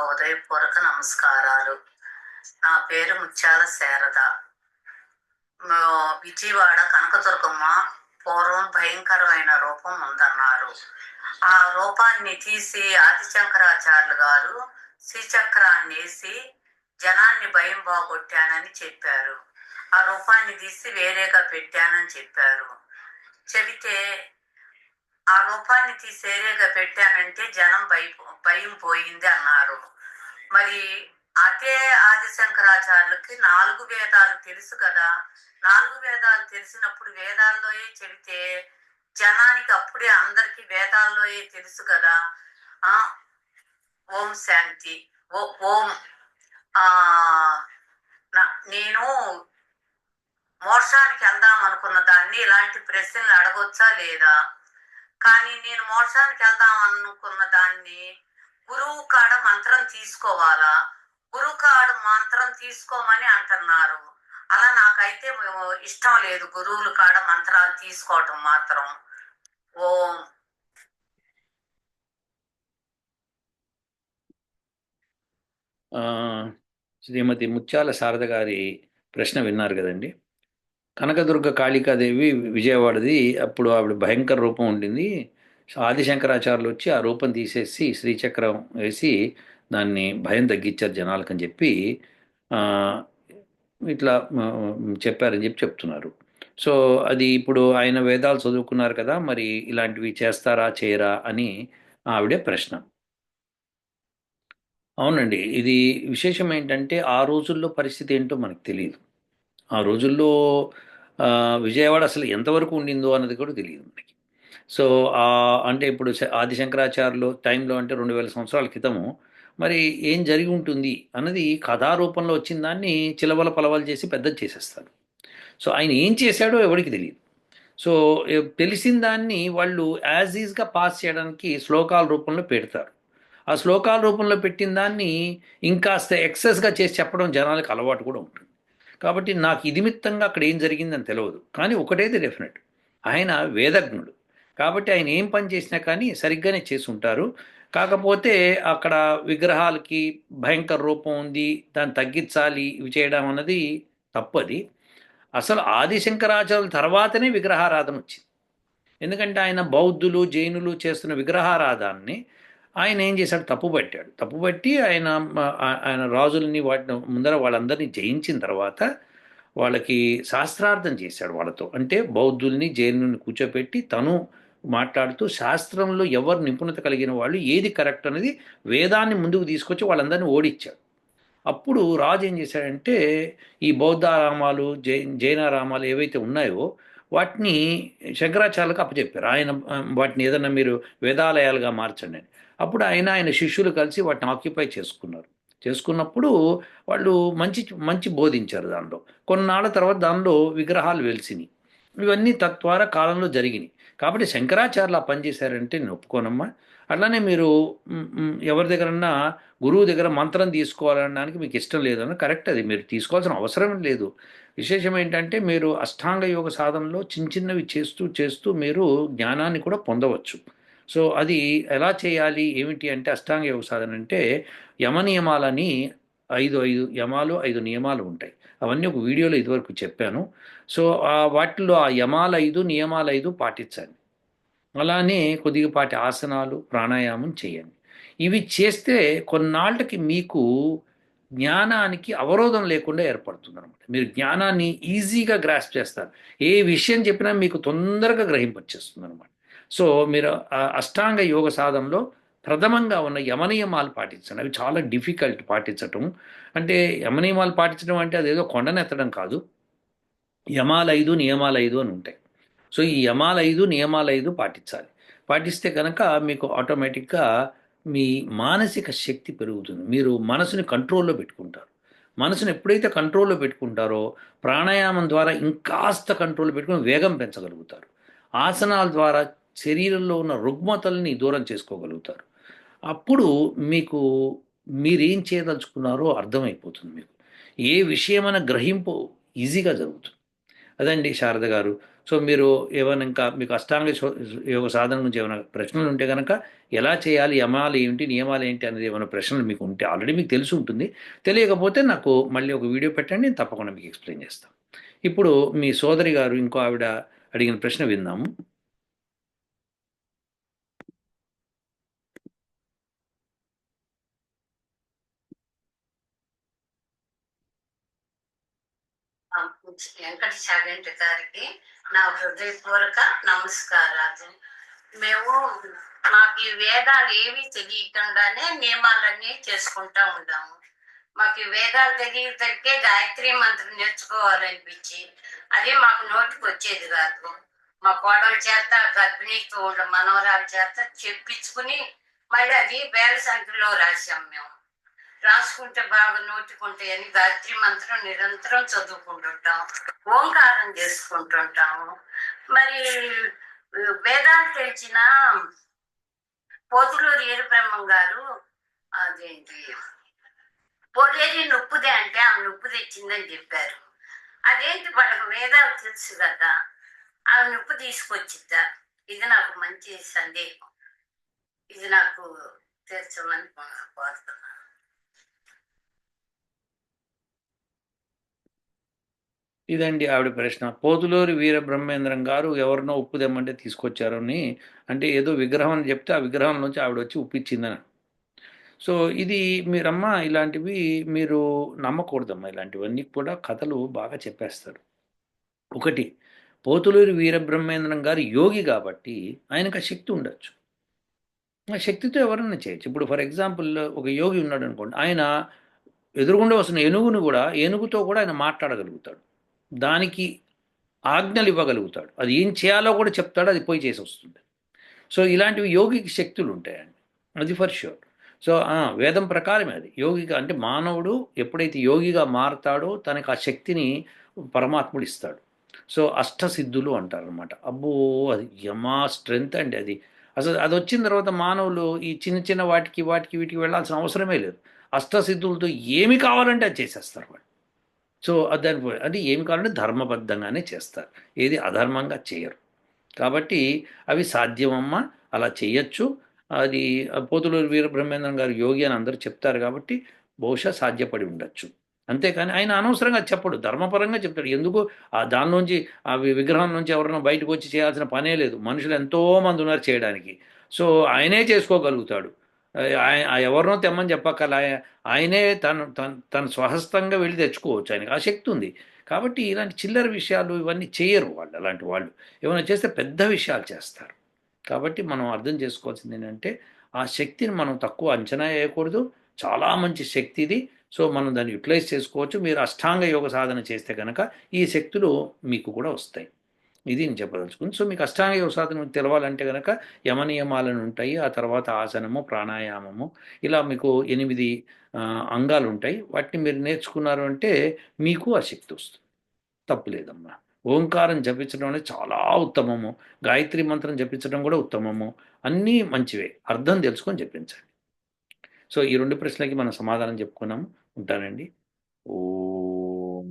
ఉదయపూర్వక నమస్కారాలు. నా పేరు ముత్యాల శారద. విజయవాడ కనకదుర్గమ్మ పూర్వం భయంకరమైన రూపం ఉందన్నారు. ఆ రూపాన్ని తీసి ఆదిశంకరాచార్యులు గారు శ్రీచక్రాన్ని వేసి జనాన్ని భయం బాగొట్టానని చెప్పారు. ఆ రూపాన్ని తీసి వేరేగా పెట్టానని చెప్పారు. చెబితే ఆ రూపాన్ని తీసేరేగా పెట్టానంటే జనం భయ భయం పోయింది అన్నారు. మరి అదే ఆదిశంకరాచార్యులకి నాలుగు వేదాలు తెలుసు కదా. నాలుగు వేదాలు తెలిసినప్పుడు వేదాల్లోయే చెబితే జనానికి అప్పుడే అందరికి వేదాల్లోయే తెలుసు కదా. ఆ ఓం శాంతి ఓ ఓం. ఆ నేను మోక్షానికి వెళ్దాం అనుకున్న దాన్ని ఇలాంటి ప్రశ్నలు అడగొచ్చా లేదా? కానీ నేను మోక్షానికి వెళ్దాం అనుకున్న దాన్ని గురువు కాడ మంత్రం తీసుకోవాలా? గురువు కాడ మంత్రం తీసుకోమని అంటున్నారు. అలా నాకైతే ఇష్టం లేదు గురువుల కాడ మంత్రాలు తీసుకోవటం మాత్రం. ఓం. ఆ, శ్రీమతి ముత్యాల శారద గారి ప్రశ్న విన్నారు కదండి. కనకదుర్గ కాళికాదేవి విజయవాడది. అప్పుడు ఆవిడ భయంకర రూపం ఉండింది. ఆదిశంకరాచార్యులు వచ్చి ఆ రూపం తీసేసి శ్రీచక్రం వేసి దాన్ని భయం తగ్గించారు జనాలకు అని చెప్పి ఇట్లా చెప్పారని చెప్పి చెప్తున్నారు. సో అది ఇప్పుడు ఆయన వేదాలు చదువుకున్నారు కదా మరి ఇలాంటివి చేస్తారా చేయరా అని ఆవిడే ప్రశ్న. అవునండి. ఇది విశేషం ఏంటంటే ఆ రోజుల్లో పరిస్థితి ఏంటో మనకు తెలియదు ఆ రోజుల్లో విజయవాడ అసలు ఎంతవరకు ఉండిందో అన్నది కూడా తెలియదు మనకి. సో ఆ, అంటే ఇప్పుడు ఆది శంకరాచార్యులు టైంలో అంటే రెండు వేల సంవత్సరాల క్రితము మరి ఏం జరిగి ఉంటుంది అన్నది కథారూపంలో వచ్చిన దాన్ని చిలవల పలవలు చేసి పెద్దది చేసేస్తారు. సో ఆయన ఏం చేశాడో ఎవరికి తెలియదు. సో తెలిసిన దాన్ని వాళ్ళు యాజ్ ఈజ్గా పాస్ చేయడానికి శ్లోకాల రూపంలో పెడతారు. ఆ శ్లోకాల రూపంలో పెట్టిన దాన్ని ఇంకాస్త ఎక్సెస్గా చేసి చెప్పడం జనాలకు అలవాటు కూడా ఉంటుంది. కాబట్టి నాకు ఇదిమిత్తంగా అక్కడ ఏం జరిగిందని తెలియదు కానీ ఒకటైతే డెఫినెట్ ఆయన వేదజ్ఞుడు. కాబట్టి ఆయన ఏం పని చేసినా కానీ సరిగ్గానే చేసి ఉంటారు కాకపోతే అక్కడ విగ్రహాలకి భయంకర రూపం ఉంది దాన్ని తగ్గించాలి ఇవి చేయడం అన్నది తప్పది. అసలు ఆదిశంకరాచార్యుల తర్వాతనే విగ్రహారాధన వచ్చింది. ఎందుకంటే ఆయన బౌద్ధులు జైనులు చేస్తున్న విగ్రహారాధాన్ని ఆయన ఏం చేశాడు? తప్పు పట్టాడు. తప్పు పట్టి ఆయన ఆయన రాజులని వాటిని ముందర వాళ్ళందరినీ జయించిన తర్వాత వాళ్ళకి శాస్త్రార్థం చేశాడు వాళ్ళతో. అంటే బౌద్ధుల్ని జైనుని కూర్చోపెట్టి తను మాట్లాడుతూ శాస్త్రంలో ఎవరు నిపుణత కలిగిన వాళ్ళు ఏది కరెక్ట్ అనేది వేదాన్ని ముందుకు తీసుకొచ్చి వాళ్ళందరినీ ఓడిచ్చాడు అప్పుడు రాజు ఏం చేశాడంటే ఈ బౌద్ధారామాలు జై జైనారామాలు ఏవైతే ఉన్నాయో వాటిని శంకరాచార్యులకు అప్పచెప్పారు. ఆయన వాటిని ఏదైనా మీరు వేదాలయాలుగా మార్చండి అని. అప్పుడు ఆయన ఆయన శిష్యులు కలిసి వాటిని ఆక్యుపై చేసుకున్నారు. చేసుకున్నప్పుడు వాళ్ళు మంచి మంచి బోధించారు దానిలో కొన్నాళ్ళ తర్వాత దానిలో విగ్రహాలు వెలిసినాయి. ఇవన్నీ తద్వారా కాలంలో జరిగినాయి. కాబట్టి శంకరాచార్యులు ఆ పని చేశారంటే నేను ఒప్పుకోనమ్మా. అట్లానే మీరు ఎవరి దగ్గరన్నా గురువు దగ్గర మంత్రం తీసుకోవాలనడానికి మీకు ఇష్టం లేదన్న కరెక్ట్ అది. మీరు తీసుకోవాల్సిన అవసరం లేదు. విశేషం ఏంటంటే మీరు అష్టాంగ యోగ సాధనలో చిన్న చిన్నవి చేస్తూ చేస్తూ మీరు జ్ఞానాన్ని కూడా పొందవచ్చు. సో అది ఎలా చేయాలి? ఏమిటి అంటే అష్టాంగ యోగ సాధన అంటే యమ నియమాలని ఐదు ఐదు యమాలు ఐదు నియమాలు ఉంటాయి. అవన్నీ ఒక వీడియోలో ఇదివరకు చెప్పాను. సో వాటిలో ఆ యమాలు ఐదు నియమాలు ఐదు పాటించండి. అలానే కొద్దిపాటి ఆసనాలు ప్రాణాయామం చేయండి. ఇవి చేస్తే కొన్నాళ్ళకి మీకు జ్ఞానానికి అవరోధం లేకుండా ఏర్పడుతుంది అనమాట మీరు జ్ఞానాన్ని ఈజీగా గ్రాస్ప్ చేస్తారు. ఏ విషయం చెప్పినా మీకు తొందరగా గ్రహింపచ్చేస్తుంది అనమాట సో మీరు అష్టాంగ యోగ సాధనలో ప్రథమంగా ఉన్న యమనియమాలు పాటించండి. అవి చాలా డిఫికల్ట్ పాటించటం. అంటే యమనియమాలు పాటించడం అంటే అదేదో కొండనెత్తడం కాదు. యమాలు ఐదు నియమాలు ఐదు అని ఉంటాయి. సో ఈ యమాలైదు నియమాలైదు పాటించాలి. పాటిస్తే కనుక మీకు ఆటోమేటిక్గా మీ మానసిక శక్తి పెరుగుతుంది. మీరు మనసుని కంట్రోల్లో పెట్టుకుంటారు. మనసుని ఎప్పుడైతే కంట్రోల్లో పెట్టుకుంటారో ప్రాణాయామం ద్వారా ఇంకాస్త కంట్రోల్ పెట్టుకుని వేగం పెంచగలుగుతారు. ఆసనాల ద్వారా శరీరంలో ఉన్న రుగ్మతల్ని దూరం చేసుకోగలుగుతారు. అప్పుడు మీకు మీరేం చేయదలుచుకున్నారో అర్థమైపోతుంది మీకు. ఏ విషయమైన గ్రహింపు ఈజీగా జరుగుతుంది. అదండి శారద గారు. సో మీరు ఏమైనా ఇంకా మీకు అష్టాంగ యోగ సాధన గురించి ఏమైనా ప్రశ్నలు ఉంటే కనుక ఎలా చేయాలి యమాలు ఏంటి నియమాలు ఏంటి అనేది ఏమైనా ప్రశ్నలు మీకు ఉంటే ఆల్రెడీ మీకు తెలిసి ఉంటుంది. తెలియకపోతే నాకు మళ్ళీ ఒక వీడియో పెట్టండి నేను తప్పకుండా మీకు ఎక్స్ప్లెయిన్ చేస్తాను. ఇప్పుడు మీ సోదరి గారు ఇంకో ఆవిడ అడిగిన ప్రశ్న విందాము. వెంకట చాగంటి గారికి నా హృదయపూర్వక నమస్కారాలు. మేము మాకు ఈ వేదాలు ఏవి తెలియకుండానే నియమాలన్నీ చేసుకుంటా ఉంటాము మాకు ఈ వేదాలు తెలియటకే గాయత్రి మంత్రం నేర్చుకోవాలనిపించి అది మాకు నోటికి వచ్చేది కాదు. మా కోడల చేత గర్భిణీతో ఉండ మనవరాల చేత చెప్పించుకుని మళ్ళీ అది వేల సంఖ్యలో రాసాం మేము. రాసుకుంటే బాగా నోటుకుంటే అని గాయత్రి మంత్రం నిరంతరం చదువుకుంటుంటాం ఓంకారం చేసుకుంటుంటాము. మరి వేదాలు తెలిసిన పోతులూరు ఏరుబ్రహ్మం గారు అదేంటి పొలేరి నొప్పుదే అంటే ఆమె నొప్పు తెచ్చిందని చెప్పారు. అదేంటి వాళ్ళకి వేదాలు తెలుసు కదా ఆమె నొప్పు తీసుకొచ్చిద్దా? ఇది నాకు మంచి సందేహం. ఇది నాకు తెలుసు కోరుతున్నాను. ఇదండి ఆవిడ ప్రశ్న. పోతులూరి వీర బ్రహ్మేంద్రం గారు ఎవరినో ఉప్పు తెమ్మంటే తీసుకొచ్చారని అంటే ఏదో విగ్రహం అని చెప్తే ఆ విగ్రహం నుంచి ఆవిడ వచ్చి ఉప్పిచ్చిందని. సో ఇది మీరమ్మ ఇలాంటివి మీరు నమ్మకూడదమ్మా ఇలాంటివన్నీ కూడా కథలు బాగా చెప్పేస్తారు. ఒకటి పోతులూరి వీరబ్రహ్మేంద్రం గారు యోగి కాబట్టి ఆయనకు ఆ శక్తి ఉండొచ్చు. ఆ శక్తితో ఎవరైనా చేయొచ్చు. ఇప్పుడు ఫర్ ఎగ్జాంపుల్ ఒక యోగి ఉన్నాడు అనుకోండి ఆయన ఎదురుగుండా వస్తున్న ఏనుగును కూడా ఏనుగుతో కూడా ఆయన మాట్లాడగలుగుతాడు. దానికి ఆజ్ఞలు ఇవ్వగలుగుతాడు. అది ఏం చేయాలో కూడా చెప్తాడు అది పోయి చేసి వస్తుంది. సో ఇలాంటివి యోగికి శక్తులు ఉంటాయండి. అది ఫర్ ష్యూర్. సో వేదం ప్రకారమే అది. యోగిగా అంటే మానవుడు ఎప్పుడైతే యోగిగా మారతాడో తనకు ఆ శక్తిని పరమాత్ముడు ఇస్తాడు. సో అష్టసిద్ధులు అంటారు అనమాట అబ్బో అది యమా స్ట్రెంగ్త్ అండి అది. అసలు అది వచ్చిన తర్వాత మానవులు ఈ చిన్న చిన్న వాటికి వాటికి వీటికి వెళ్ళాల్సిన అవసరమే లేదు. అష్టసిద్ధులతో ఏమి కావాలంటే అది చేసేస్తారు వాళ్ళు. సో అది దాని అంటే ఏమి కావాలంటే ధర్మబద్ధంగానే చేస్తారు. ఏది అధర్మంగా చేయరు. కాబట్టి అవి సాధ్యమమ్మా అలా చేయొచ్చు. అది పోతులూరు వీరబ్రహ్మేంద్రం గారు యోగి అని అందరూ చెప్తారు కాబట్టి బహుశా సాధ్యపడి ఉండొచ్చు. అంతేకాని ఆయన అనవసరంగా చెప్పడు ధర్మపరంగా చెప్తాడు. ఎందుకు? ఆ దానిలోంచి ఆ విగ్రహం నుంచి ఎవరైనా బయటకు వచ్చి చేయాల్సిన పనే లేదు. మనుషులు ఎంతోమంది ఉన్నారు చేయడానికి. సో ఆయనే చేసుకోగలుగుతాడు. ఎవరినో తెమ్మని చెప్పక్కల ఆయనే తను తన తను స్వహస్తంగా వెళ్ళి తెచ్చుకోవచ్చు. ఆయనకి ఆ శక్తి ఉంది. కాబట్టి ఇలాంటి చిల్లర విషయాలు ఇవన్నీ చేయరు వాళ్ళు అలాంటి వాళ్ళు. ఏమైనా చేస్తే పెద్ద విషయాలు చేస్తారు. కాబట్టి మనం అర్థం చేసుకోవాల్సింది ఏంటంటే ఆ శక్తిని మనం తక్కువ అంచనా వేయకూడదు. చాలా మంచి శక్తి ఇది. సో మనం దాన్ని యూటిలైజ్ చేసుకోవచ్చు. మీరు అష్టాంగ యోగ సాధన చేస్తే కనుక ఈ శక్తులు మీకు కూడా వస్తాయి. ఇది నేను చెప్పదలుచుకుంది. సో మీకు అష్టాంగ యోగసాధన తెలవాలంటే కనుక యమనియమాలను ఉంటాయి. ఆ తర్వాత ఆసనము ప్రాణాయామము ఇలా మీకు ఎనిమిది అంగాలు ఉంటాయి వాటిని మీరు నేర్చుకున్నారు అంటే మీకు ఆ శక్తి వస్తుంది. తప్పులేదమ్మా ఓంకారం జపించడం అనేది చాలా ఉత్తమము. గాయత్రి మంత్రం జపించడం కూడా ఉత్తమము. అన్నీ మంచివే. అర్థం తెలుసుకొని జపించండి. సో ఈ రెండు ప్రశ్నలకి మనం సమాధానం చెప్పుకున్నాము ఉంటానండి. ఓ